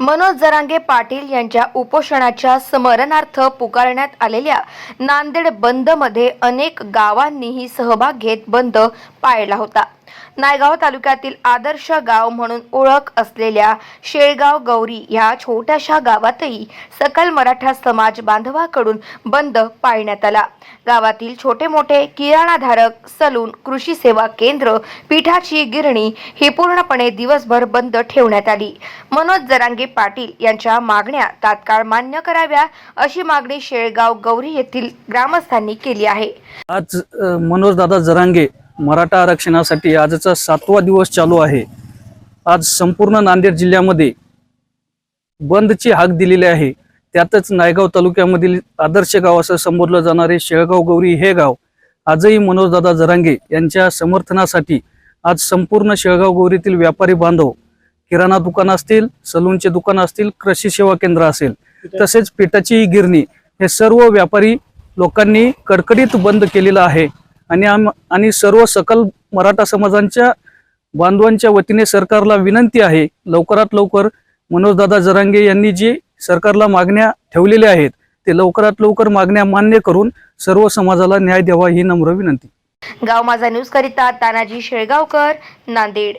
मनोज जरांगे पाटील यांच्या उपोषणाच्या स्मरणार्थ पुकारण्यात आलेल्या नांदेड बंदमध्ये अनेक गावांनीही सहभाग घेत बंद पाळला होता. नायगाव तालुक्यातील आदर्श गाव म्हणून ओळख असलेल्या शेळगाव गौरी ह्या छोट्याशा गावातही सकल मराठा समाज बांधवाकडून बंद पाळण्यात आला. गावातील छोटे मोठे किराणाधारक सलून कृषी सेवा केंद्र पिठाची गिरणी ही पूर्णपणे दिवसभर बंद ठेवण्यात आली. मनोज जरांगे पाटील यांच्या मागण्या तात्काळ मान्य कराव्या अशी मागणी शेळगाव गौरी येथील ग्रामस्थांनी केली आहे. आज मनोजदादा जरांगे मराठा आरक्षणासाठी आजचा सातवा दिवस चालू आहे. आज संपूर्ण नांदेड जिल्ह्यामध्ये बंदची हाक दिलेली आहे. त्यातच नायगाव तालुक्यामधील आदर्श गाव असं संबोधलं जाणारे शेळगाव गौरी हे गाव आजही मनोजदादा जरांगे यांच्या समर्थनासाठी आज संपूर्ण शेळगाव गौरीतील व्यापारी बांधव किराणा दुकान असतील सलूनचे दुकान असतील कृषी सेवा केंद्र असेल तसेच पिठाची गिरणी हे सर्व व्यापारी लोकांनी कडकडीत बंद केलेलं आहे. आणि आम आणि सर्व सकल मराठा समाजांच्या बांधवांच्या वतीने सरकारला विनंती आहे लवकरात लवकर मनोजदादा जरांगे यांनी जी सरकारला मागण्या ठेवलेल्या आहेत ते लवकरात लवकर मागण्या मान्य करून सर्व समाजाला न्याय द्यावा ही नम्र विनंती. गाव माझा न्यूज करिता तानाजी शेळगावकर नांदेड.